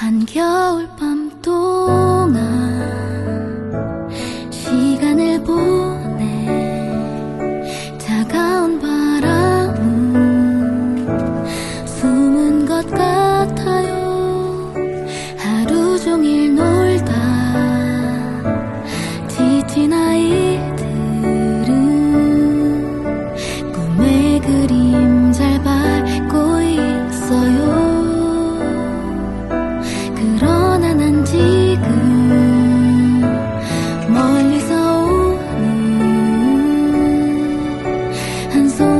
한 겨울밤도 寒松